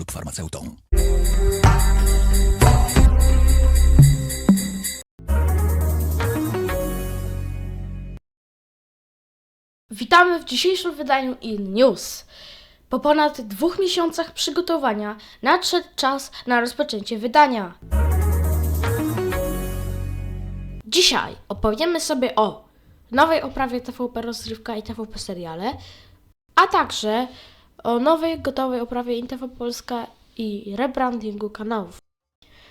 lub farmaceutą. Witamy w dzisiejszym wydaniu In News. Po ponad dwóch miesiącach przygotowania nadszedł czas na rozpoczęcie wydania. Dzisiaj opowiemy sobie o nowej oprawie TVP Rozrywka i TVP Seriale, a także o nowej gotowej oprawie InTV Polska i rebrandingu kanałów.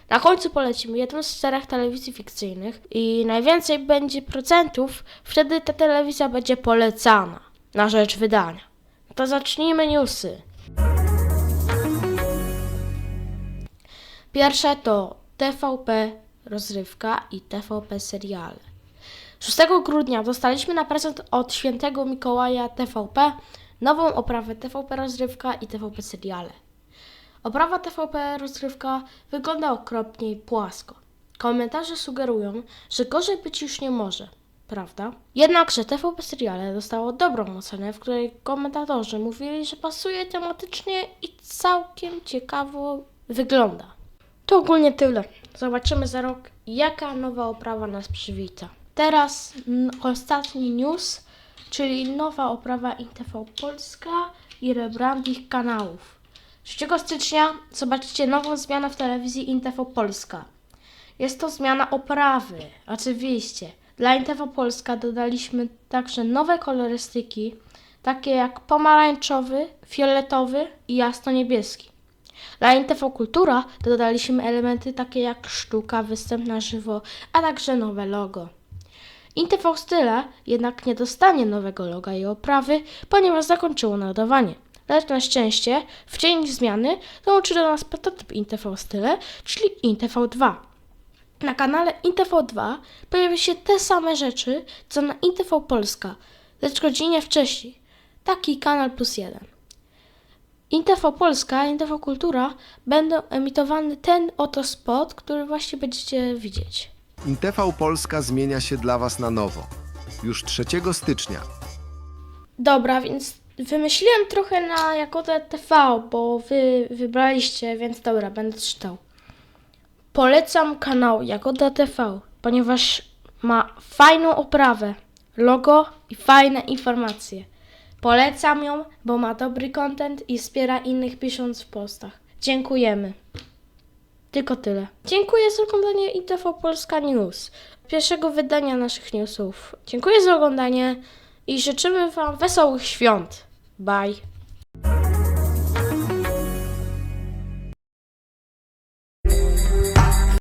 Na końcu polecimy jedną z czterech telewizji fikcyjnych i najwięcej będzie procentów, wtedy ta telewizja będzie polecana na rzecz wydania. To zacznijmy newsy. Pierwsze to TVP Rozrywka i TVP Seriale. 6 grudnia dostaliśmy na prezent od świętego Mikołaja TVP nową oprawę TVP Rozrywka i TVP Seriale. Oprawa TVP rozrywka wygląda okropnie i płasko. Komentarze sugerują, że gorzej być już nie może, prawda? Jednakże TVP seriale dostało dobrą ocenę, w której komentatorzy mówili, że pasuje tematycznie i całkiem ciekawo wygląda. To ogólnie tyle. Zobaczymy za rok, jaka nowa oprawa nas przywita. Teraz ostatni news, czyli nowa oprawa InTV Polska i rebranding kanałów. 3 stycznia zobaczycie nową zmianę w telewizji InTV Polska. Jest to zmiana oprawy, oczywiście. Dla InTV Polska dodaliśmy także nowe kolorystyki, takie jak pomarańczowy, fioletowy i jasno-niebieski. Dla InTV Kultura dodaliśmy elementy takie jak sztuka, występ na żywo, a także nowe logo. InTV Style jednak nie dostanie nowego loga i oprawy, ponieważ zakończyło nadawanie. Lecz na szczęście w dzień zmiany dołączy do nas prototyp InTV Style, czyli InTV2. Na kanale InTV2 pojawią się te same rzeczy, co na InTV Polska, lecz godzinnie wcześniej. Taki kanal plus jeden. InTV Polska, InTV Kultura będą emitowany ten oto spot, który właśnie będziecie widzieć. InTV Polska zmienia się dla Was na nowo. Już 3 stycznia. Dobra, więc wymyśliłem trochę na Jakodę TV, bo wy wybraliście, więc dobra, będę czytał. Polecam kanał Jagoda TV, ponieważ ma fajną oprawę, logo i fajne informacje. Polecam ją, bo ma dobry content i wspiera innych pisząc w postach. Dziękujemy. Tylko tyle. Dziękuję za oglądanie ITV Polska News, pierwszego wydania naszych newsów. Dziękuję za oglądanie i życzymy Wam wesołych świąt. Bye.